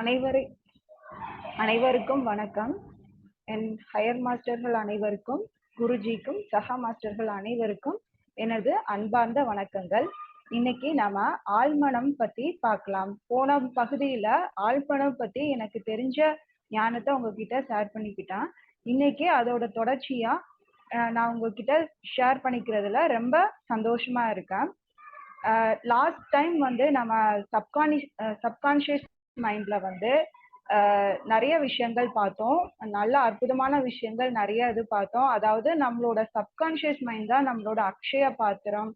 அனைவரை அனைவருக்கும் வணக்கம். என் ஹையர் மாஸ்டர்கள் அனைவருக்கும் குருஜிக்கும் சகா மாஸ்டர்கள் அனைவருக்கும் எனது அன்பார்ந்த வணக்கங்கள். இன்னைக்கு நாம ஆழ்மனம் பத்தி பார்க்கலாம். போன பகுதியில ஆழ்மனம் பத்தி எனக்கு தெரிஞ்ச ஞானத்தை உங்ககிட்ட ஷேர் பண்ணிக்கிட்டேன். இன்னைக்கு அதோட தொடர்ச்சியா நான் உங்ககிட்ட ஷேர் பண்ணிக்கிறதுல ரொம்ப சந்தோஷமா இருக்கேன். லாஸ்ட் டைம் வந்து நம்ம சப்கானி சப்கான்ஷியஸ் மைண்ட்ல வந்து நிறைய விஷயங்கள் பார்த்தோம். நல்ல அற்புதமான விஷயங்கள் நிறைய இது பார்த்தோம். அதாவது நம்மளோட சப்கான்ஷியஸ் மைண்ட் தான் நம்மளோட அக்ஷய பாத்திரம்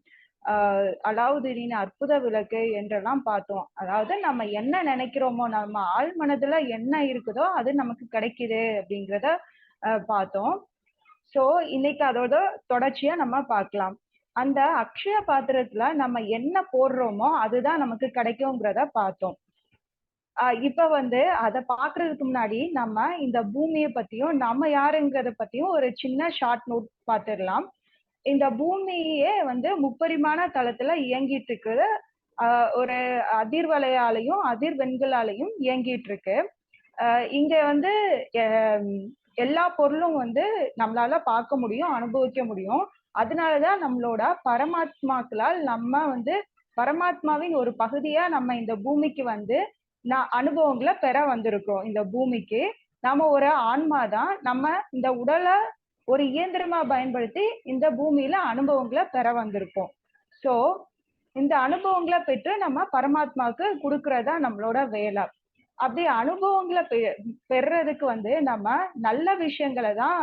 அலாவுதீனின் அற்புத விளக்கு என்றெல்லாம் பார்த்தோம். அதாவது நம்ம என்ன நினைக்கிறோமோ நம்ம ஆழ் மனதுல என்ன இருக்குதோ அது நமக்கு கிடைக்குது அப்படிங்கிறத பார்த்தோம். சோ இன்னைக்கு அதோட தொடர்ச்சியா நம்ம பார்க்கலாம். அந்த அக்ஷய பாத்திரத்துல நம்ம என்ன போடுறோமோ அதுதான் நமக்கு கிடைக்குங்கிறத பார்த்தோம். இப்ப வந்து அதை பாக்குறதுக்கு முன்னாடி நம்ம இந்த பூமியை பத்தியும் நம்ம யாருங்கிறத பத்தியும் ஒரு சின்ன ஷார்ட் நோட் பார்த்துடலாம் இந்த பூமியே வந்து முப்பரிமாண தளத்துல இயங்கிட்டு இருக்குது ஒரு அதிர்வலையாலையும் அதிர்வெண்களாலையும் இயங்கிட்டு இருக்கு இங்க வந்து எல்லா பொருளும் வந்து நம்மளால பார்க்க முடியும் அனுபவிக்க முடியும். அதனாலதான் நம்மளோட பரமாத்மாக்களால் நம்ம வந்து பரமாத்மாவின் ஒரு பகுதியா நம்ம இந்த பூமிக்கு வந்து நான் அனுபவங்களை பெற வந்திருக்கோம் இந்த பூமிக்கு. நாம ஒரு ஆன்மா தான் நம்ம இந்த உடலை ஒரு இயந்திரமா பயன்படுத்தி இந்த பூமியில அனுபவங்களை பெற வந்திருக்கோம். சோ இந்த அனுபவங்களை பெற்று நம்ம பரமாத்மாவுக்கு கொடுக்கறதா நம்மளோட வேலை. அப்படி அனுபவங்களை பெ வந்து நம்ம நல்ல விஷயங்களை தான்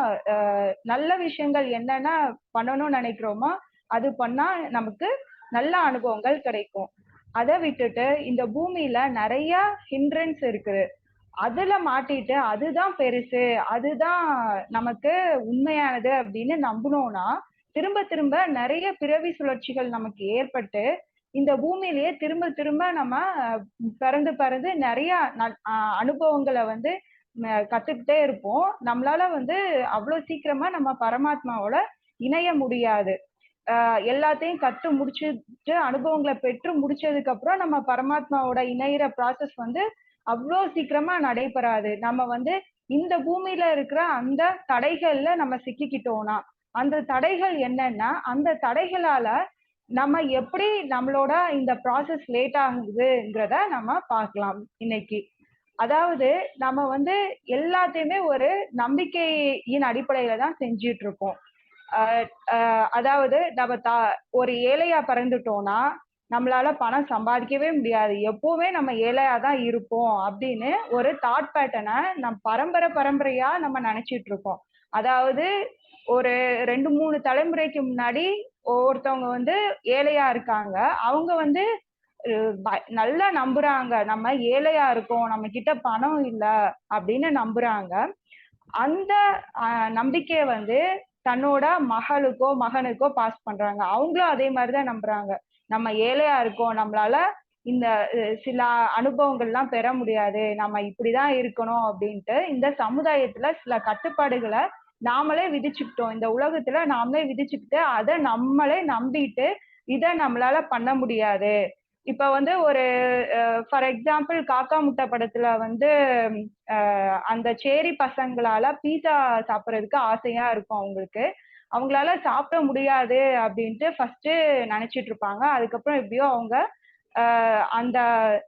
நல்ல விஷயங்கள் என்னென்ன பண்ணணும்னு நினைக்கிறோமோ அது பண்ணா நமக்கு நல்ல அனுபவங்கள் கிடைக்கும். அதை விட்டுட்டு இந்த பூமியில நிறைய ஹிண்ட்ரன்ஸ் இருக்குது. அதுல மாட்டிட்டு அதுதான் பெருசு அதுதான் நமக்கு உண்மையானது அப்படின்னு நம்பினோம்னா திரும்ப திரும்ப நிறைய பிறவி சுழற்சிகள் நமக்கு ஏற்பட்டு இந்த பூமியிலேயே திரும்ப திரும்ப நம்ம பிறந்து பிறந்து நிறைய அனுபவங்களை வந்து கத்துக்கிட்டே இருப்போம். நம்மளால வந்து அவ்வளவு சீக்கிரமா நம்ம பரமாத்மாவோட இணைய முடியாது. எல்லாத்தையும் கற்று முடிச்சுட்டு அனுபவங்களை பெற்று முடிச்சதுக்கு அப்புறம் நம்ம பரமாத்மாவோட இணையிற ப்ராசஸ் வந்து அவ்வளோ சீக்கிரமா நடைபெறாது. நம்ம வந்து இந்த பூமியில இருக்கிற அந்த தடைகள்ல நம்ம சிக்கிக்கிட்டோம்னா அந்த தடைகள் என்னன்னா அந்த தடைகளால நம்ம எப்படி நம்மளோட இந்த ப்ராசஸ் லேட் ஆகுதுங்கிறத நம்ம பார்க்கலாம் இன்னைக்கு. அதாவது நம்ம வந்து எல்லாத்தையுமே ஒரு நம்பிக்கையின் அடிப்படையில தான் செஞ்சிட்டு இருக்கோம். அதாவது நம்ம தா ஒரு ஏழையா பிறந்துட்டோம்னா நம்மளால பணம் சம்பாதிக்கவே முடியாது. எப்பவுமே நம்ம ஏழையா தான் இருப்போம் அப்படின்னு ஒரு தாட் பேட்டர்னை நம் பரம்பரை பரம்பரையா நம்ம நினைச்சிட்டு இருக்கோம். அதாவது ஒரு ரெண்டு மூணு தலைமுறைக்கு முன்னாடி ஒருத்தவங்க வந்து ஏழையா இருக்காங்க. அவங்க வந்து நல்லா நம்புறாங்க. நம்ம ஏழையா இருக்கோம். நம்ம கிட்ட பணம் இல்ல அப்படின்னு நம்புறாங்க. அந்த நம்பிக்கையை வந்து தன்னோட மகளுக்கோ மகனுக்கோ பாஸ் பண்றாங்க. அவங்களும் அதே மாதிரிதான் நம்புறாங்க. நம்ம ஏழையா இருக்கோம். நம்மளால இந்த சில அனுபவங்கள்லாம் பெற முடியாது. நம்ம இப்படிதான் இருக்கணும் அப்படின்ட்டு இந்த சமுதாயத்துல சில கட்டுப்பாடுகளை நாமளே விதிச்சுக்கிட்டோம். இந்த உலகத்துல நாமளே விதிச்சுக்கிட்டு அதை நம்மளே நம்பிட்டு இதை நம்மளால பண்ண முடியாது. இப்ப வந்து ஒரு ஃபார் எக்ஸாம்பிள் காக்கா முட்டை படத்துல வந்து அந்த சேரி பசங்களால பீஸா சாப்பிட்றதுக்கு ஆசையா இருக்கும் அவங்களுக்கு. அவங்களால சாப்பிட முடியாது அப்படின்ட்டு ஃபர்ஸ்ட் நினைச்சிட்டு இருப்பாங்க. அதுக்கப்புறம் எப்படியோ அவங்க அந்த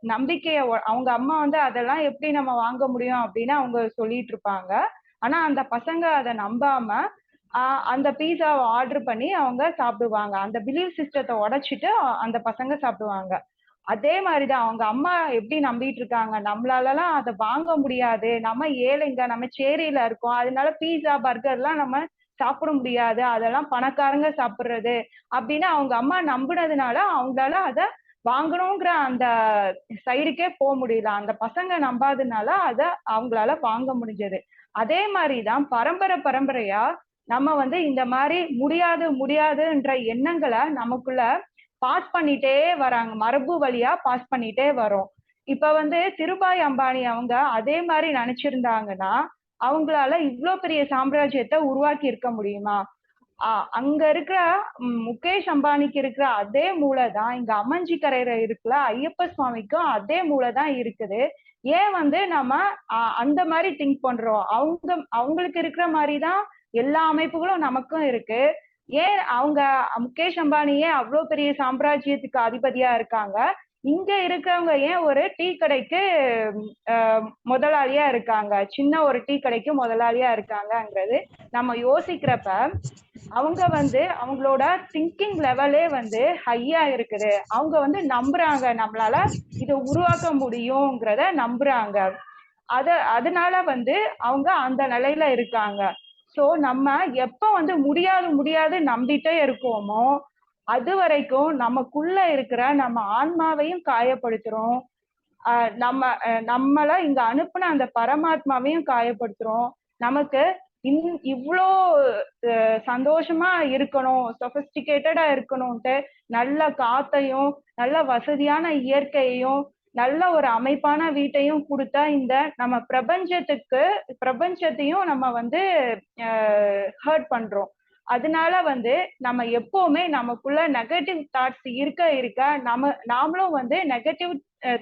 நம்பிக்கைய அவங்க அம்மா வந்து அதெல்லாம் எப்படி நம்ம வாங்க முடியும் அப்படின்னு அவங்க சொல்லிட்டு இருப்பாங்க. ஆனா அந்த பசங்க அதை நம்பாம ஆஹ் அந்த பீஸாவை ஆர்டர் பண்ணி அவங்க சாப்பிடுவாங்க. அந்த பிலீவ் சிஸ்டத்தை உடைச்சிட்டு அந்த பசங்க சாப்பிடுவாங்க. அதே மாதிரிதான் அவங்க அம்மா எப்படி நம்பிட்டு இருக்காங்க? நம்மளாலலாம் அதை வாங்க முடியாது. நம்ம ஏழைங்க நம்ம சேரியில இருக்கோம். அதனால பீஸா பர்கர்லாம் நம்ம சாப்பிட முடியாது. அதெல்லாம் பணக்காரங்க சாப்பிடுறது அப்படின்னு அவங்க அம்மா நம்புனதுனால அவங்களால அதை வாங்கணுங்கிற அந்த சைடுக்கே போக முடியல. அந்த பசங்க நம்பாதனால அதை அவங்களால வாங்க முடிஞ்சது. அதே மாதிரிதான் பரம்பரை பரம்பரையா நம்ம வந்து இந்த மாதிரி முடியாது முடியாதுன்ற எண்ணங்களை நமக்குள்ள பாஸ் பண்ணிட்டே வராங்க. மரபு வழியா பாஸ் பண்ணிட்டே வரோம். இப்ப வந்து திருபாய் அம்பானி அவங்க அதே மாதிரி நினைச்சிருந்தாங்கன்னா அவங்களால இவ்வளோ பெரிய சாம்ராஜ்யத்தை உருவாக்கி இருக்க முடியுமா? ஆஹ் அங்க இருக்கிற முகேஷ் அம்பானிக்கு இருக்கிற அதே மூளை தான் இங்க அம்மஞ்சி கரையில இருக்குல்ல ஐயப்ப சுவாமிக்கும் அதே மூளை தான் இருக்குது. ஏன் வந்து நம்ம அந்த மாதிரி திங்க் பண்றோம்? அவங்க அவங்களுக்கு இருக்கிற மாதிரி தான் எல்லா அமைப்புகளும் நமக்கும் இருக்கு. ஏன் அவங்க முகேஷ் அம்பானியே அவ்வளோ பெரிய சாம்ராஜ்யத்துக்கு அதிபதியா இருக்காங்க? இங்க இருக்கவங்க ஏன் ஒரு டீ கடைக்கு முதலாளியா இருக்காங்க? சின்ன ஒரு டீ கடைக்கு முதலாளியா இருக்காங்கங்கிறது நம்ம யோசிக்கிறப்ப அவங்க வந்து அவங்களோட திங்கிங் லெவலே வந்து ஹையா இருக்குது. அவங்க வந்து நம்புறாங்க. நம்மளால இதை உருவாக்க முடியுங்கிறத நம்புறாங்க. அத அதனால வந்து அவங்க அந்த நிலையில இருக்காங்க. சோ நம்ம எப்போ வந்து முடியாது முடியாது நம்பிட்டே இருக்கோமோ அது வரைக்கும் நமக்குள்ள இருக்கிற நம்ம ஆன்மாவையும் காயப்படுத்துறோம். நம்ம அஹ் நம்மள இங்க அனுப்புன அந்த பரமாத்மாவையும் காயப்படுத்துறோம். நமக்கு இன் இவ்வளோ சந்தோஷமா இருக்கணும் சொபிஸ்டிகேட்டடா இருக்கணும்ட்டு நல்ல காத்தையும் நல்ல வசதியான இயற்கையையும் நல்ல ஒரு அமைப்பான வீட்டையும் கொடுத்தா இந்த நம்ம பிரபஞ்சத்துக்கு பிரபஞ்சத்தையும் நம்ம வந்து ஹர்ட் பண்றோம். அதனால வந்து நம்ம எப்பவுமே நமக்குள்ள நெகட்டிவ் தாட்ஸ் இருக்க இருக்க நம்ம நாமளும் வந்து நெகட்டிவ்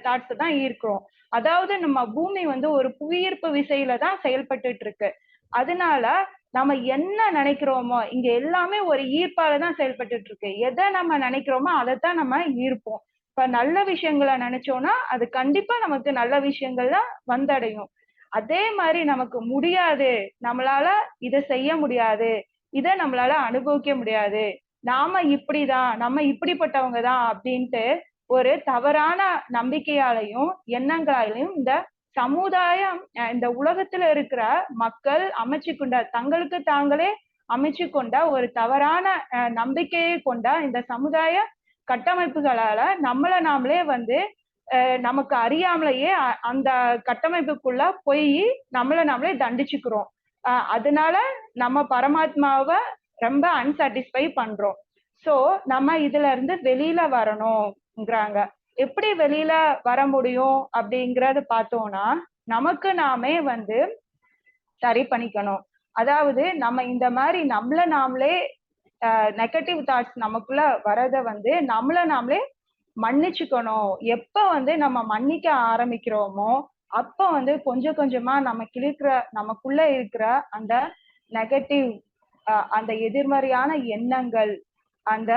தாட்ஸ் தான் ஈர்க்கிறோம். அதாவது நம்ம பூமி வந்து ஒரு புவியீர்ப்பு விசையில தான் செயல்பட்டு இருக்கு. அதனால நம்ம என்ன நினைக்கிறோமோ இங்க எல்லாமே ஒரு ஈர்ப்பால தான் செயல்பட்டுட்டு இருக்கு. எதை நம்ம நினைக்கிறோமோ அதைத்தான் நம்ம ஈர்ப்போம். இப்ப நல்ல விஷயங்களை நினைச்சோம்னா அது கண்டிப்பா நமக்கு நல்ல விஷயங்கள் தான் வந்தடையும். அதே மாதிரி நமக்கு முடியாது. நம்மளால இதை செய்ய முடியாது. இதை நம்மளால அனுபவிக்க முடியாது. நாம இப்படிதான் நம்ம இப்படிப்பட்டவங்க தான் அப்படின்ட்டு ஒரு தவறான நம்பிக்கையாலையும் எண்ணங்களாலையும் இந்த சமுதாயம் இந்த உலகத்துல இருக்கிற மக்கள் அமைச்சு கொண்ட தங்களுக்கு தாங்களே அமைச்சு கொண்ட ஒரு தவறான அஹ், நம்பிக்கையை கொண்ட இந்த சமுதாய கட்டமைப்புகளால நம்மளை நாமளே வந்து நமக்கு அறியாமலேயே அந்த கட்டமைப்புக்குள்ள போய் நம்மளை நாமளே தண்டிச்சுக்கிறோம். அதனால நம்ம பரமாத்மாவை ரொம்ப அன்சாட்டிஸ்ஃபை பண்றோம். ஸோ நம்ம இதுல இருந்து வெளியில வரணும்ங்கிறாங்க. எப்படி வெளியில வர முடியும் அப்படிங்கறத பார்த்தோம்னா நமக்கு நாமே வந்து சரி பண்ணிக்கணும். அதாவது நம்ம இந்த மாதிரி நம்மள நாமளே நெகட்டிவ் தாட்ஸ் நமக்குள்ள வரத வந்து நம்மள நாமளே மன்னிச்சுக்கணும். எப்ப வந்து நம்ம மன்னிக்க ஆரம்பிக்கிறோமோ அப்ப வந்து கொஞ்சம் கொஞ்சமா நமக்கு இருக்கிற நமக்குள்ள இருக்கிற அந்த நெகட்டிவ் அந்த எதிர்மறையான எண்ணங்கள் அந்த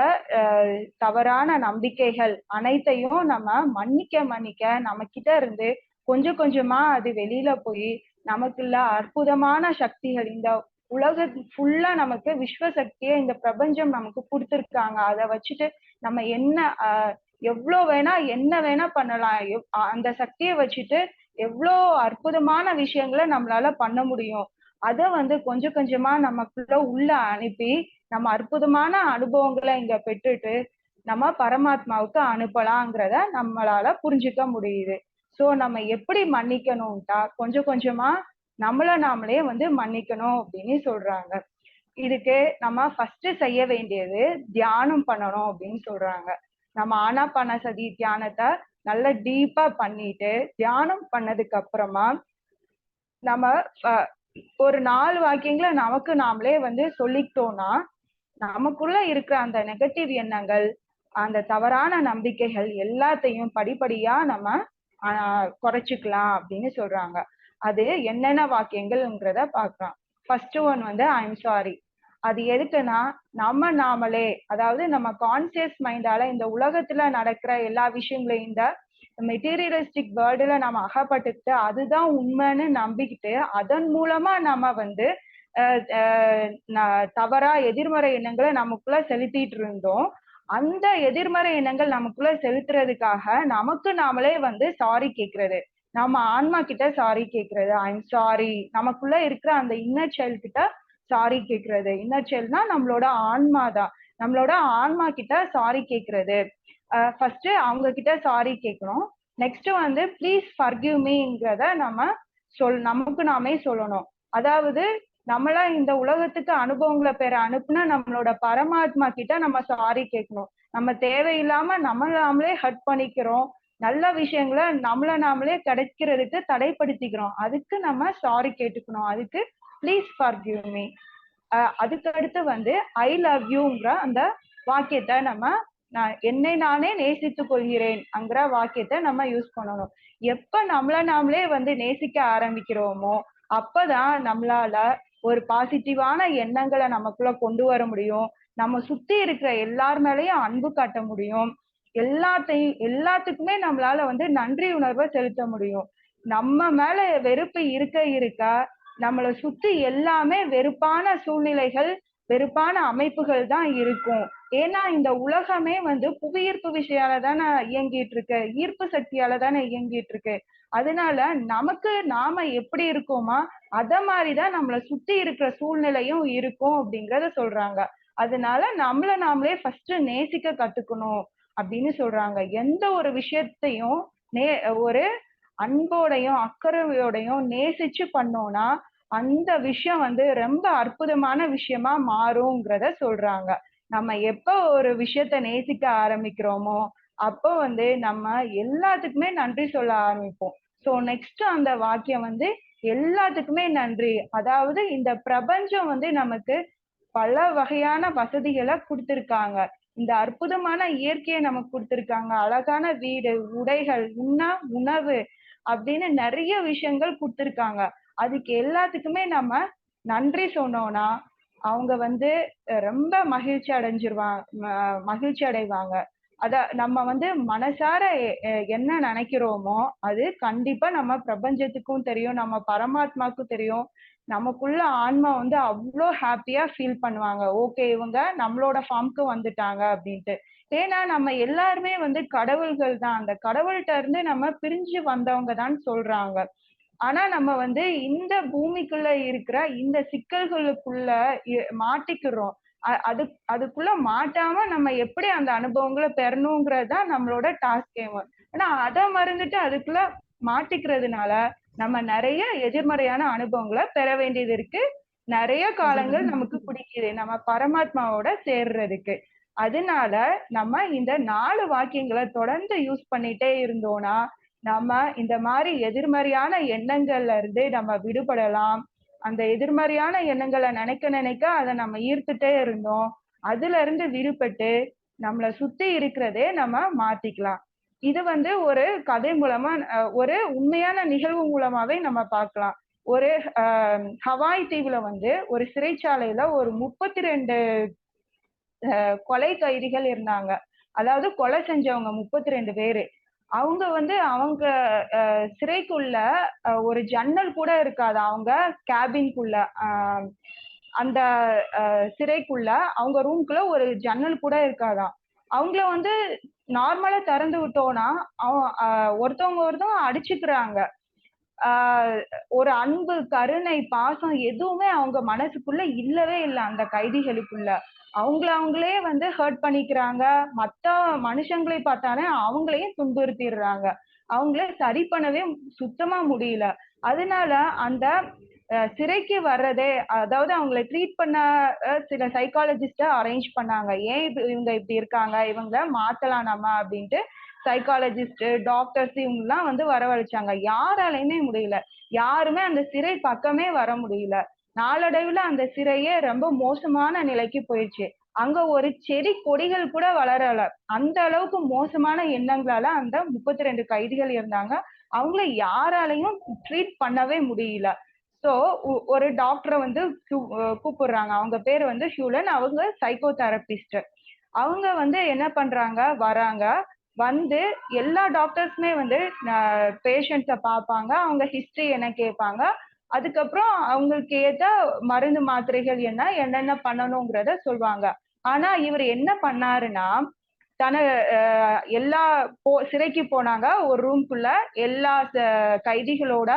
தவறான நம்பிக்கைகள் அனைத்தையும் நம்ம மன்னிக்க மன்னிக்க நம்ம கிட்ட இருந்து கொஞ்சம் கொஞ்சமா அது வெளியில போய் நமக்குள்ள அற்புதமான சக்திகள் இந்த உலக ஃபுல்லா நமக்கு விஸ்வ சக்தியை இந்த பிரபஞ்சம் நமக்கு கொடுத்துருக்காங்க. அதை வச்சுட்டு நம்ம என்ன எவ்வளோ வேணா என்ன வேணா பண்ணலாம். அந்த சக்தியை வச்சுட்டு எவ்வளோ அற்புதமான விஷயங்களை நம்மளால பண்ண முடியும். அதை வந்து கொஞ்சம் கொஞ்சமா நமக்குள்ள உள்ள அனுப்பி நம்ம அற்புதமான அனுபவங்களை இங்க பெற்றுட்டு நம்ம பரமாத்மாவுக்கு அனுப்பலாங்கிறத நம்மளால புரிஞ்சுக்க முடியுது. சோ நம்ம எப்படி மன்னிக்கணும்ட்டா கொஞ்சம் கொஞ்சமா நம்மள நாமளே வந்து மன்னிக்கணும் அப்படின்னு சொல்றாங்க. இதுக்கு நம்ம ஃபர்ஸ்ட் செய்ய வேண்டியது தியானம் பண்ணணும் அப்படின்னு சொல்றாங்க. நம்ம ஆனாபான சதி தியானத்தை நல்லா டீப்பா பண்ணிட்டு தியானம் பண்ணதுக்கு அப்புறமா நம்ம அஹ், ஒரு நாலு வாக்கியங்களை நமக்கு நாமளே வந்து சொல்லிக்கிட்டோம்னா நமக்குள்ள இருக்கிற அந்த நெகட்டிவ் எண்ணங்கள் அந்த தவறான நம்பிக்கைகள் எல்லாத்தையும் படிப்படியா நம்ம குறைச்சிக்கலாம் அப்படின்னு சொல்றாங்க. அது என்னென்ன வாக்கியங்கள்ங்கிறத பார்க்கலாம் ஃபர்ஸ்ட் ஒன் வந்து ஐ எம் சாரி அது எதுக்குன்னா நம்ம நாமளே அதாவது நம்ம கான்சியஸ் மைண்டால இந்த உலகத்துல நடக்கிற எல்லா விஷயங்களையும் இந்த மெட்டீரியலிஸ்டிக் வேர்ல்டுல நம்ம அகப்பட்டுக்கிட்டு அதுதான் உண்மைன்னு நம்பிக்கிட்டு அதன் மூலமா நம்ம வந்து ந- தவறா எதிர்மறை எண்ணங்களை நமக்குள்ள செலுத்திட்டு இருந்தோம். அந்த எதிர்மறை எண்ணங்கள் நமக்குள்ள செலுத்துறதுக்காக நமக்கு நாமளே வந்து சாரி கேக்குறது. நம்ம ஆன்மா கிட்ட சாரி கேக்குறது. ஐம் சாரி நமக்குள்ள இருக்கிற அந்த இன்னர் சைல்ட் கிட்ட சாரி கேக்குறது. இன்னர் சைல்ட்னா நம்மளோட ஆன்மா தான். நம்மளோட ஆன்மா கிட்ட சாரி கேக்குறது. ஃபர்ஸ்ட் அவங்க கிட்ட சாரி கேட்கணும் நெக்ஸ்ட் வந்து ப்ளீஸ் ஃபர்கிவ் மீங்கிறத நம்ம சொல் நமக்கு நாமே சொல்லணும். அதாவது நம்மள இந்த உலகத்துக்கு அனுபவங்களை பெற அனுப்புனா நம்மளோட பரமாத்மா கிட்ட நம்ம சாரி கேட்கணும் நம்ம தேவையில்லாம நம்ம நாமளே ஹர்ட் பண்ணிக்கிறோம். நல்ல விஷயங்களை நம்மள நாமளே கிடைக்கிறதுக்கு தடைப்படுத்திக்கிறோம். அதுக்கு நம்ம சாரி கேட்டுக்கணும். அதுக்கு ப்ளீஸ் ஃபர்கிவ் மீ அதுக்கு அடுத்து வந்து ஐ லவ் யூங்கிற அந்த வாக்கியத்தை நம்ம நான் என்னை நானே நேசித்துக் கொள்கிறேன் அங்கிற வாக்கியத்தை நம்ம யூஸ் பண்ணணும். எப்ப நம்மள நாமளே வந்து நேசிக்க ஆரம்பிக்கிறோமோ அப்பதான் நம்மளால ஒரு பாசிட்டிவான எண்ணங்களை நமக்குள்ள கொண்டு வர முடியும். நம்ம சுத்தி இருக்கிற எல்லார் மேலயும் அன்பு காட்ட முடியும். எல்லாத்தையும் எல்லாத்துக்குமே நம்மளால வந்து நன்றி உணர்வை செலுத்த முடியும். நம்ம மேல வெறுப்பு இருக்க இருக்க நம்மளை சுத்தி எல்லாமே வெறுப்பான சூழ்நிலைகள் வெறுப்பான அமைப்புகள் தான் இருக்கும். ஏன்னா இந்த உலகமே வந்து புவியீர்ப்பு விஷயால தானே இயங்கிட்டு இருக்கு. ஈர்ப்பு சக்தியால தானே இயங்கிட்டு இருக்கு. அதனால நமக்கு நாம எப்படி இருக்கோமா அத மாதிரிதான் நம்மளை சுத்தி இருக்கிற சூழ்நிலையும் இருக்கும் அப்படிங்கறத சொல்றாங்க. அதனால நம்மள நாமளே ஃபர்ஸ்ட் நேசிக்க கத்துக்கணும். அப்படின்னு சொல்றாங்க. எந்த ஒரு விஷயத்தையும் நே ஒரு அன்போடையும் அக்கறையோடையும் நேசிச்சு பண்ணோம்னா அந்த விஷயம் வந்து ரொம்ப அற்புதமான விஷயமா மாறுங்கிறத சொல்றாங்க. நம்ம எப்போ ஒரு விஷயத்த நேசிக்க ஆரம்பிக்கிறோமோ அப்போ வந்து நம்ம எல்லாத்துக்குமே நன்றி சொல்ல ஆரம்பிப்போம். ஸோ நெக்ஸ்ட் அந்த வாக்கியம் வந்து எல்லாத்துக்குமே நன்றி. அதாவது இந்த பிரபஞ்சம் வந்து நமக்கு பல வகையான வசதிகளை கொடுத்துருக்காங்க. இந்த அற்புதமான இயற்கையை நமக்கு கொடுத்துருக்காங்க. அழகான வீடு உடைகள் உண்ணா உணவு அப்படின்னு நிறைய விஷயங்கள் கொடுத்துருக்காங்க. அதுக்கு எல்லாத்துக்குமே நம்ம நன்றி சொன்னோம்னா அவங்க வந்து ரொம்ப மகிழ்ச்சி அடைஞ்சிருவாங்க மகிழ்ச்சி அடைவாங்க. அத நம்ம வந்து மனசார என்ன நினைக்கிறோமோ அது கண்டிப்பா நம்ம பிரபஞ்சத்துக்கும் தெரியும் நம்ம பரமாத்மாக்கும் தெரியும். நமக்குள்ள ஆன்மா வந்து அவ்வளோ ஹாப்பியா ஃபீல் பண்ணுவாங்க. ஓகே இவங்க நம்மளோட ஃபார்முக்கு வந்துட்டாங்க அப்படின்ட்டு. ஏன்னா நம்ம எல்லாருமே வந்து கடவுள்கள் தான். அந்த கடவுள்கிட்ட இருந்து நம்ம பிரிஞ்சு வந்தவங்க தான் சொல்றாங்க. ஆனா நம்ம வந்து இந்த பூமிக்குள்ள இருக்கிற இந்த சிக்கல்களுக்குள்ள மாட்டிக்கிறோம். அது அதுக்குள்ள மாட்டாம நம்ம எப்படி அந்த அனுபவங்களை பெறணுங்கிறது தான் நம்மளோட டாஸ்கே ஆனா அதை மறந்துட்டு அதுக்குள்ள மாட்டிக்கிறதுனால நம்ம நிறைய எதிர்மறையான அனுபவங்களை பெற வேண்டியது இருக்கு. நிறைய காலங்கள் நமக்கு பிடிக்குது. நம்ம பரமாத்மாவோட சேர்றதுக்கு. அதனால நம்ம இந்த நாலு வாக்கியங்களை தொடர்ந்து யூஸ் பண்ணிட்டே இருந்தோம்னா நம்ம இந்த மாதிரி எதிர்மறையான எண்ணங்கள்ல இருந்து நம்ம விடுபடலாம். அந்த எதிர்மறையான எண்ணங்களை நினைக்க நினைக்க அதை நம்ம ஈர்த்துட்டே இருந்தோம். அதுல இருந்து விடுபட்டு நம்மளை சுத்தி இருக்கிறதே நம்ம மாத்திக்கலாம். இது வந்து ஒரு கதை மூலமா ஒரு உண்மையான நிகழ்வு மூலமாவே நம்ம பார்க்கலாம். ஒரு ஹவாய் தீவுல வந்து ஒரு சிறைச்சாலையில ஒரு முப்பத்தி ரெண்டு கொலை கைதிகள் இருந்தாங்க. அதாவது கொலை செஞ்சவங்க முப்பத்தி ரெண்டு பேரு. அவங்க வந்து அவங்க சிறைக்குள்ள ஒரு ஜன்னல் கூட இருக்காது. அவங்க கேபின்குள்ள அந்த சிறைக்குள்ள அவங்க ரூம்குள்ள ஒரு ஜன்னல் கூட இருக்காதாம். அவங்கள வந்து நார்மலா திறந்து விட்டோம்னா ஒருத்தவங்க ஒருத்தவங்க அடிச்சுக்கிறாங்க. ஆஹ் ஒரு அன்பு கருணை பாசம் எதுவுமே அவங்க மனசுக்குள்ள இல்லவே இல்லை அந்த கைதிகளுக்குள்ள. அவங்கள அவங்களே வந்து ஹர்ட் பண்ணிக்கிறாங்க. மத்த மனுஷங்களை பார்த்தாலே அவங்களையும் துன்புறுத்திடுறாங்க. அவங்கள சரி பண்ணவே சுத்தமா முடியல. அதனால அந்த சிறைக்கு வர்றதே அதாவது அவங்களை ட்ரீட் பண்ண சில சைக்காலஜிஸ்ட அரேஞ்ச் பண்ணாங்க. ஏன் இவங்க இப்படி இருக்காங்க? இவங்கள மாத்தலாம் நம்ம அப்படின்ட்டு சைக்காலஜிஸ்ட் டாக்டர்ஸ் இவங்கெல்லாம் வந்து வரவழைச்சாங்க. யாராலையுமே முடியல. யாருமே அந்த சிறை பக்கமே வர முடியல. நாளடைவுல அந்த சிறையே ரொம்ப மோசமான நிலைக்கு போயிடுச்சு. அங்க ஒரு செடி கொடிகள் கூட வளரல. அந்த அளவுக்கு மோசமான எண்ணங்களால அந்த முப்பத்தி ரெண்டு கைதிகள் இருந்தாங்க. அவங்கள யாராலையும் ட்ரீட் பண்ணவே முடியல. ஸோ ஒரு டாக்டரை வந்து கூப்பிடுறாங்க. அவங்க பேர் வந்து ஹியூலன் அவங்க சைக்கோ தெரபிஸ்ட் அவங்க வந்து என்ன பண்றாங்க? வராங்க. வந்து எல்லா டாக்டர்ஸுமே வந்து பேஷண்ட்ஸை பார்ப்பாங்க. அவங்க ஹிஸ்டரி என்ன கேட்பாங்க. அதுக்கப்புறம் அவங்களுக்கு ஏற்ற மருந்து மாத்திரைகள் என்ன என்னென்ன பண்ணணுங்கிறத சொல்லுவாங்க ஆனா இவர் என்ன பண்ணாருன்னா தன எல்லா போ சிறைக்கு போனாங்க. ஒரு ரூம்குள்ள எல்லா கைதிகளோட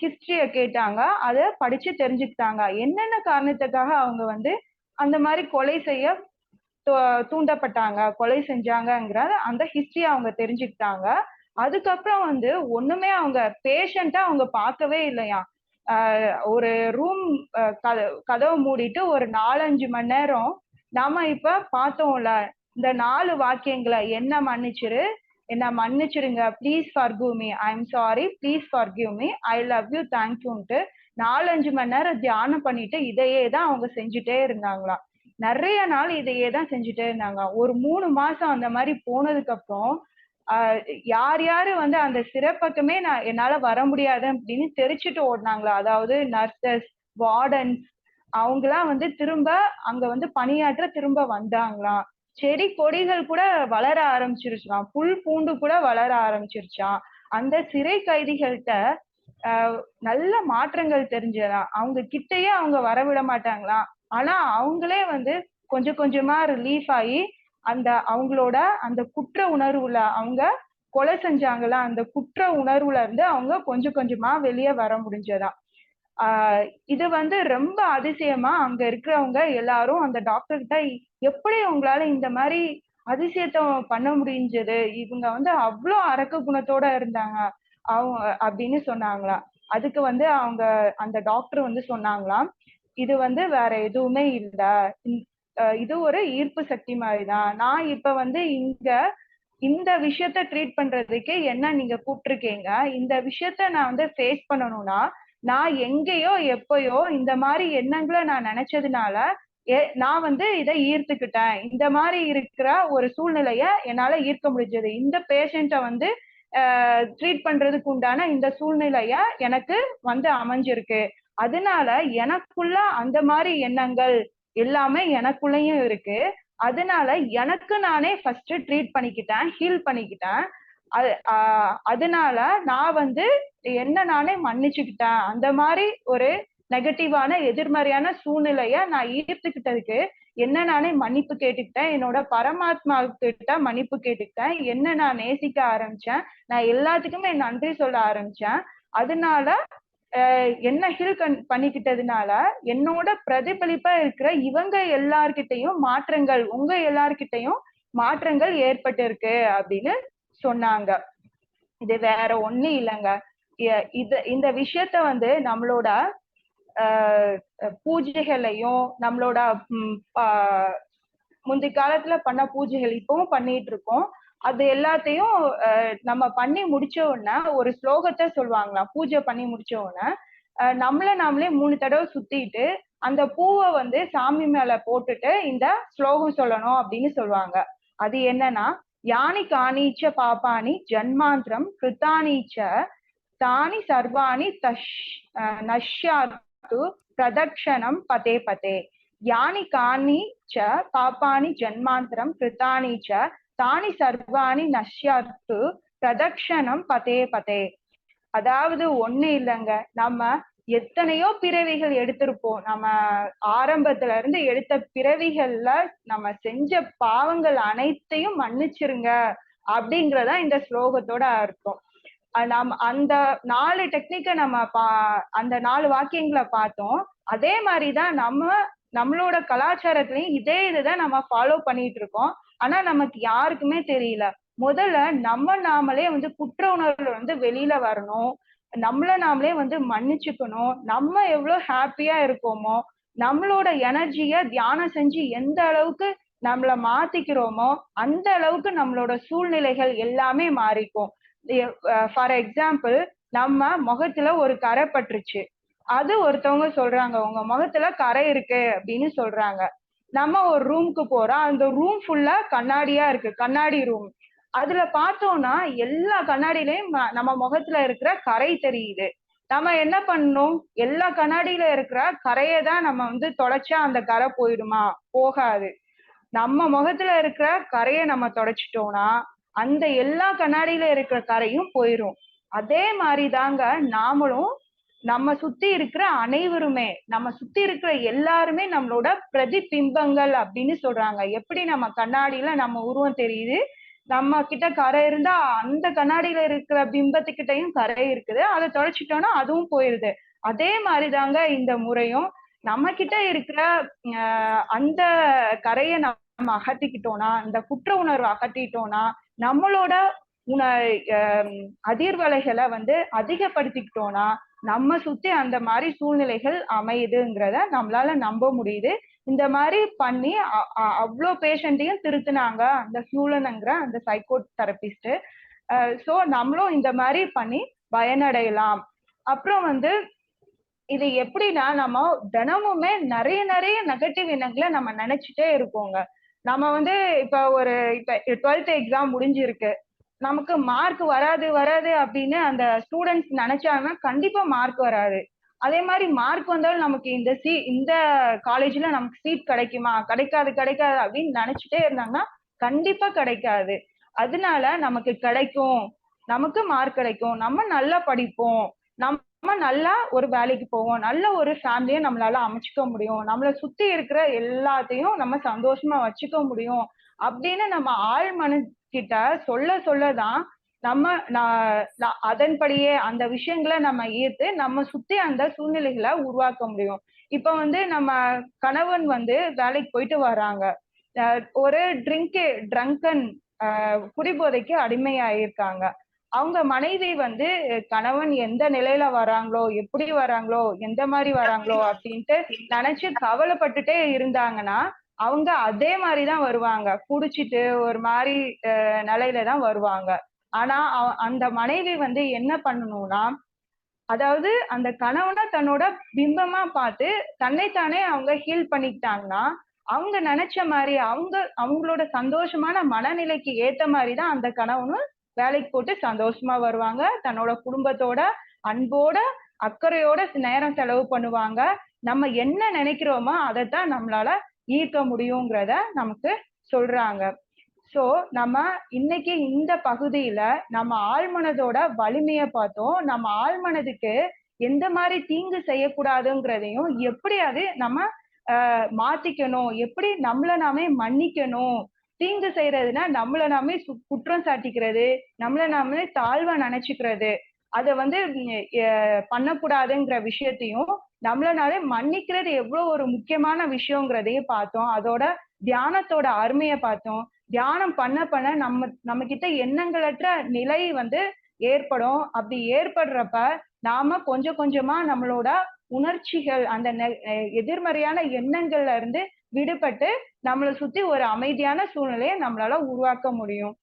ஹிஸ்டரியை கேட்டாங்க. அதை படிச்சு தெரிஞ்சுக்கிட்டாங்க. என்னென்ன காரணத்துக்காக அவங்க வந்து அந்த மாதிரி கொலை செய்ய தூண்டப்பட்டாங்க கொலை செஞ்சாங்கங்கிற அந்த ஹிஸ்டரிய அவங்க தெரிஞ்சுக்கிட்டாங்க. அதுக்கப்புறம் வந்து ஒண்ணுமே அவங்க பேஷண்டா அவங்க பார்க்கவே இல்லையா ஒரு ரூம் கதவை மூடிட்டு ஒரு நாலஞ்சு மணி நேரம் நாம இப்ப பார்த்தோம்ல இந்த நாலு வாக்கியங்களை என்ன மன்னிச்சிரு? என்ன மன்னிச்சிருங்க please for me I am sorry please for me I love you தேங்க்யூன்ட்டு நாலஞ்சு மணி நேரம் தியானம் பண்ணிட்டு இதையே தான் அவங்க செஞ்சுட்டே இருந்தாங்களாம் நிறைய நாள் இதையே தான் செஞ்சுட்டே இருந்தாங்க. ஒரு மூணு மாசம் அந்த மாதிரி போனதுக்கு அப்புறம் யார் யாரு வந்து அந்த சிறப்பக்கமே நான் என்னால வர முடியாது அப்படின்னு தெரிச்சுட்டு ஓடினாங்களா? அதாவது நர்சஸ் வார்டன்ஸ் அவங்களாம் வந்து திரும்ப அங்க வந்து பணியாற்ற திரும்ப வந்தாங்களாம் செடி கொடிகள் கூட வளர ஆரம்பிச்சிருச்சாம். புல் பூண்டு கூட வளர ஆரம்பிச்சிருச்சாம். அந்த சிறை கைதிகள்கிட்ட நல்ல மாற்றங்கள் தெரிஞ்சதாம் அவங்க கிட்டயே அவங்க வரவிட மாட்டாங்களாம் ஆனா அவங்களே வந்து கொஞ்சம் கொஞ்சமா ரிலீஃப் ஆகி அந்த அவங்களோட அந்த குற்ற உணர்வுல அவங்க கொலை செஞ்சாங்களா? அந்த குற்ற உணர்வுல இருந்து அவங்க கொஞ்சம் கொஞ்சமா வெளியே வர முடிஞ்சதா? ஆஹ் இது வந்து ரொம்ப அதிசயமா அங்க இருக்கிறவங்க எல்லாரும் அந்த டாக்டர் கிட்ட எப்படி உங்களால இந்த மாதிரி அதிசயத்தை பண்ண முடிஞ்சது? இவங்க வந்து அவ்வளோ அரக்க குணத்தோட இருந்தாங்க. அவங்க அப்படின்னு சொன்னாங்களாம் அதுக்கு வந்து அவங்க அந்த டாக்டர் வந்து சொன்னாங்களாம் இது வந்து வேற எதுவுமே இல்ல. இது ஒரு ஈர்ப்பு சக்தி மாதிரிதான் நான் இப்ப வந்து இங்க இந்த விஷயத்த ட்ரீட் பண்றதுக்கு என்ன நீங்க கூப்பிட்டுருக்கீங்க இந்த விஷயத்த நான் வந்து ஃபேஸ் பண்ணணும்னா நான் எங்கேயோ எப்பயோ இந்த மாதிரி எண்ணங்களை நான் நினைச்சதுனால நான் வந்து இதை ஈர்த்துக்கிட்டேன். இந்த மாதிரி இருக்கிற ஒரு சூழ்நிலைய என்னால ஈர்க்க முடிஞ்சது. இந்த பேஷண்ட்டை வந்து ட்ரீட் பண்றதுக்கு உண்டான இந்த சூழ்நிலைய எனக்கு வந்து அமைஞ்சிருக்கு. அதனால எனக்குள்ள அந்த மாதிரி எண்ணங்கள் எல்லாமே எனக்குள்ளயும் இருக்கு. அதனால எனக்கு நானே ஃபர்ஸ்ட் ட்ரீட் பண்ணிக்கிட்டேன் ஹீல் பண்ணிக்கிட்டேன். அது அதனால நான் வந்து என்ன நானே மன்னிச்சுக்கிட்டேன். அந்த மாதிரி ஒரு நெகட்டிவான எதிர்மறையான சூழ்நிலைய நான் ஈர்த்துக்கிட்டதுக்கு என்ன நானே மன்னிப்பு கேட்டுக்கிட்டேன். என்னோட பரமாத்மா கிட்ட மன்னிப்பு கேட்டுக்கிட்டேன். என்ன நான் நேசிக்க ஆரம்பிச்சேன். நான் எல்லாத்துக்குமே நன்றி சொல்ல ஆரம்பிச்சேன். அதனால என்ன ஹில் பண்ணிக்கிட்டதுனால என்னோட பிரதிபலிப்பா இருக்கிற இவங்க எல்லார்கிட்டையும் மாற்றங்கள் உங்க எல்லார்கிட்டையும் மாற்றங்கள் ஏற்பட்டிருக்கு அப்படின்னு சொன்னாங்க. இது வேற ஒண்ணு இல்லைங்க. இது இந்த விஷயத்த வந்து நம்மளோட பூஜைகளையும் நம்மளோட முந்தைய காலத்துல பண்ண பூஜைகள் இப்பவும் பண்ணிட்டு இருக்கோம். அது எல்லாத்தையும் நம்ம பண்ணி முடிச்ச உடனே ஒரு ஸ்லோகத்தை சொல்லுவாங்களாம் பூஜை பண்ணி முடிச்ச உடனே நம்மள நாமளே மூணு தடவை சுத்திட்டு அந்த பூவை வந்து சாமி மேல போட்டுட்டு இந்த ஸ்லோகம் சொல்லணும் அப்படின்னு சொல்லுவாங்க. அது என்னன்னா யானி காணீச்ச பாப்பானி ஜன்மாந்திரம் கிருத்தானீச்ச தானி சர்வாணி தஷ் நஷ்யாத்து பிரதக்ஷணம் பதே பதே யானி காணி ச பாப்பானி ஜன்மாந்திரம் கிருத்தானி ச தானி சர்வாணி நஷ்யாத்து பிரதக்ஷணம் பதே பதே அதாவது ஒண்ணு இல்லைங்க. நம்ம எத்தனையோ பிறவிகள் எடுத்திருப்போம். நம்ம ஆரம்பத்துல இருந்து எடுத்த பிறவிகள்ல நம்ம செஞ்ச பாவங்கள் அனைத்தையும் மன்னிச்சிருங்க அப்படிங்கறதா இந்த ஸ்லோகத்தோட அர்த்தம். நம்ம அந்த நாலு டெக்னிக்கை நம்ம பா அந்த நாலு வாக்கியங்களை பார்த்தோம். அதே மாதிரிதான் நம்ம நம்மளோட கலாச்சாரத்திலையும் இதே இதுதான் நம்ம ஃபாலோ பண்ணிட்டு இருக்கோம் ஆனா நமக்கு யாருக்குமே தெரியல. முதல்ல நம்ம நாமளே வந்து குற்ற உணர்வுல வந்து வெளியில வரணும். நம்மள நாமளே வந்து மன்னிச்சுக்கணும். நம்ம எவ்வளவு ஹாப்பியா இருக்கோமோ நம்மளோட எனர்ஜிய தியானம் செஞ்சு எந்த அளவுக்கு நம்மள மாத்திக்கிறோமோ அந்த அளவுக்கு நம்மளோட சூழ்நிலைகள் எல்லாமே மாறிக்கும். ஃபார் எக்ஸாம்பிள் uh, நம்ம முகத்துல ஒரு கரை பட்டுருச்சு. அது ஒருத்தவங்க சொல்றாங்க உங்க முகத்துல கரை இருக்கு அப்படின்னு சொல்றாங்க. நம்ம ஒரு ரூம்க்கு போறோம் அந்த ரூம் ஃபுல்லா கண்ணாடியா இருக்கு கண்ணாடி ரூம் அதுல பார்த்தோம்னா எல்லா கண்ணாடியிலயும் நம்ம முகத்துல இருக்கிற கரை தெரியுது. நம்ம என்ன பண்ணணும்? எல்லா கண்ணாடியில இருக்கிற கரையை தான் நம்ம வந்து தொலைச்சா அந்த கரை போயிடுமா? போகாது. நம்ம முகத்துல இருக்கிற கரையை நம்ம தொடச்சிட்டோம்னா அந்த எல்லா கண்ணாடியில இருக்கிற கரையும் போயிரும். அதே மாதிரி தாங்க நாமளும் நம்ம சுத்தி இருக்கிற அனைவருமே நம்ம சுத்தி இருக்கிற எல்லாருமே நம்மளோட பிரதிபிம்பங்கள் அப்படின்னு சொல்றாங்க. எப்படி நம்ம கண்ணாடியில நம்ம உருவம் தெரியுது? நம்ம கிட்ட கரை இருந்தா அந்த கண்ணாடியில இருக்கிற பிம்பத்துக்கிட்டையும் கரை இருக்குது. அதை தொலைச்சிட்டோம்னா அதுவும் போயிருது. அதே மாதிரிதாங்க இந்த முறையும். நம்ம கிட்ட இருக்கிற அந்த கரையை நம்ம அகட்டிக்கிட்டோம்னா இந்த குற்ற உணர்வை அகட்டிட்டோம்னா நம்மளோட உண அதிர்வலைகளை வந்து அதிகப்படுத்திக்கிட்டோம்னா நம்ம சுத்தி அந்த மாதிரி சூழ்நிலைகள் அமையுதுங்கிறத நம்மளால நம்ப முடியுது. இந்த மாதிரி பண்ணி அவ்வளோ பேஷண்ட்டையும் திருத்தினாங்க அந்த ஹியூலனுங்கிற அந்த சைக்கோ தெரபிஸ்ட் ஸோ நம்மளும் இந்த மாதிரி பண்ணி பயனடையலாம். அப்புறம் வந்து இது எப்படின்னா நம்ம தினமுமே நிறைய நிறைய நெகட்டிவ் எண்ணங்களை நம்ம நினைச்சிட்டே இருப்போங்க. நம்ம வந்து இப்ப ஒரு இப்ப டுவெல்த் எக்ஸாம் முடிஞ்சிருக்கு. நமக்கு மார்க் வராது வராது அப்படின்னு அந்த ஸ்டூடெண்ட்ஸ் நினைச்சாங்கன்னா கண்டிப்பா மார்க் வராது. அதே மாதிரி மார்க் வந்தாலும் நமக்கு இந்த சீ இந்த காலேஜ்ல நமக்கு சீட் கிடைக்குமா? கிடைக்காது கிடைக்காது அப்படின்னு நினைச்சிட்டே இருந்தாங்கன்னா கண்டிப்பா கிடைக்காது. அதனால நமக்கு கிடைக்கும். நமக்கு மார்க் கிடைக்கும். நம்ம நல்லா படிப்போம். நம்ம நம்ம நல்லா ஒரு வேலைக்கு போவோம். நல்ல ஒரு ஃபேமிலியை நம்மளால அமைச்சுக்க முடியும். நம்மளை சுத்தி இருக்கிற எல்லாத்தையும் நம்ம சந்தோஷமா வச்சுக்க முடியும். அப்படின்னு நம்ம ஆள் மனக்கிட்ட சொல்ல சொல்லதான் நம்ம நான் அதன்படியே அந்த விஷயங்களை நம்ம ஈர்த்து நம்ம சுத்தி அந்த சூழ்நிலைகளை உருவாக்க முடியும். இப்ப வந்து நம்ம கணவன் வந்து வேலைக்கு போயிட்டு வராங்க. ஒரு ட்ரிங்க் ட்ரங்கன் குடிபோதைக்கு அடிமையாயிருக்காங்க. அவங்க மனைவி வந்து கணவன் எந்த நிலையில வராங்களோ எப்படி வராங்களோ எந்த மாதிரி வராங்களோ அப்படின்ட்டு நினைச்சு கவலைப்பட்டுட்டே இருந்தாங்கன்னா அவங்க அதே மாதிரிதான் வருவாங்க. குடிச்சிட்டு ஒரு மாதிரி நிலையில தான் வருவாங்க. ஆனா அந்த மனைவி வந்து என்ன பண்ணணும்னா அதாவது அந்த கணவனை தன்னோட பிம்பமா பார்த்து தன்னைத்தானே அவங்க ஹீல் பண்ணிக்கிட்டாங்கன்னா அவங்க நினைச்ச மாதிரி அவங்க அவங்களோட சந்தோஷமான மனநிலைக்கு ஏத்த மாதிரிதான் அந்த கணவனும் வேலைக்கு போட்டு சந்தோஷமா வருவாங்க. தன்னோட குடும்பத்தோட அன்போட அக்கறையோட நேரம் செலவு பண்ணுவாங்க. நம்ம என்ன நினைக்கிறோமோ அதைத்தான் நம்மளால ஈர்க்க முடியுங்கிறத நமக்கு சொல்றாங்க. சோ நம்ம இன்னைக்கு இந்த பகுதியில நம்ம ஆழ்மனதோட வலிமைய பார்த்தோம். நம்ம ஆழ்மனதுக்கு எந்த மாதிரி தீங்கு செய்யக்கூடாதுங்கிறதையும் எப்படி அது நம்ம மாத்திக்கணும்? எப்படி நம்மள நாமே மன்னிக்கணும்? தீங்கு செய்யறதுன்னா நம்மள நாமே குற்றம் சாட்டிக்கிறது நம்மள நாமே தாழ்வா நினைச்சுக்கிறது. அதை வந்து பண்ணக்கூடாதுங்கிற விஷயத்தையும் நம்மளனாலே மன்னிக்கிறது எவ்வளவு ஒரு முக்கியமான விஷயங்கிறதையும் பார்த்தோம். அதோட தியானத்தோட அருமையை பார்த்தோம். தியானம் பண்ண பண்ண நம்ம நம்ம கிட்ட எண்ணங்களற்ற நிலை வந்து ஏற்படும். அப்படி ஏற்படுறப்ப நாம கொஞ்சம் கொஞ்சமா நம்மளோட உணர்ச்சிகள் அந்த எதிர்மறையான எண்ணங்கள்ல இருந்து விடுபட்டு நம்மளை சுத்தி ஒரு அமைதியான சூழ்நிலையை நம்மளால உருவாக்க முடியும்.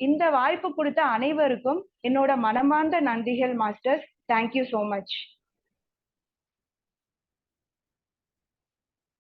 இந்த வாய்ப்பு கொடுத்த அனைவருக்கும் என்னோட மனமார்ந்த நன்றிகள் மாஸ்டர்ஸ். Thank you so much